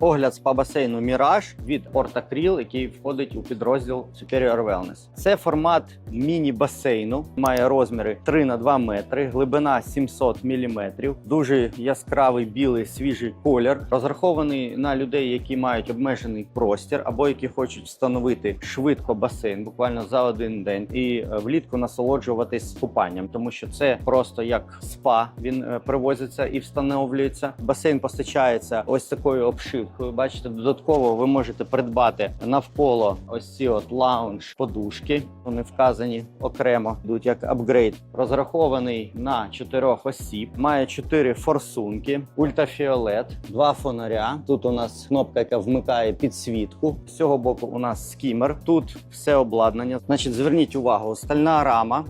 Огляд спа басейну Міраж від Портакріл, який входить у підрозділ Superior Wellness. Це формат міні-басейну, має розміри 3 на 2 метри, глибина 700 мм, дуже яскравий білий свіжий колір, розрахований на людей, які мають обмежений простір або які хочуть встановити швидко басейн, буквально за один день, і е, влітку насолоджуватись купанням, тому що це просто як спа. Він е, привозиться і встановлюється. Басейн постачається ось такою обшивкою. Бачите, додатково ви можете придбати навколо ось ці от лаунж подушки. Вони вказані окремо, йдуть як апгрейд. Розрахований на чотирьох осіб. Має чотири форсунки, ультрафіолет, два фонаря. Тут у нас кнопка, яка вмикає підсвітку. З цього боку у нас скімер. Тут все обладнання. Значить, зверніть увагу, стальна рама.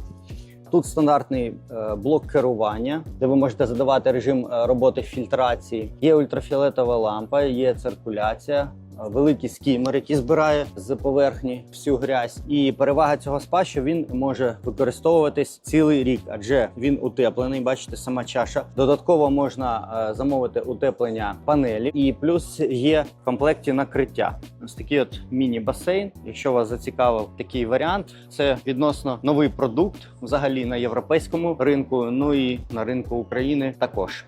Тут стандартний е, блок керування, де ви можете задавати режим е, роботи фільтрації. Є ультрафіолетова лампа, є циркуляція. Великий скімер, який збирає з поверхні всю грязь, і перевага цього спа, що він може використовуватись цілий рік, адже він утеплений. Бачите, сама чаша. Додатково можна е, замовити утеплення панелі, і плюс є в комплекті накриття. Ось такий от міні-басейн. Якщо вас зацікавив такий варіант, це відносно новий продукт взагалі на європейському ринку, ну і на ринку України також.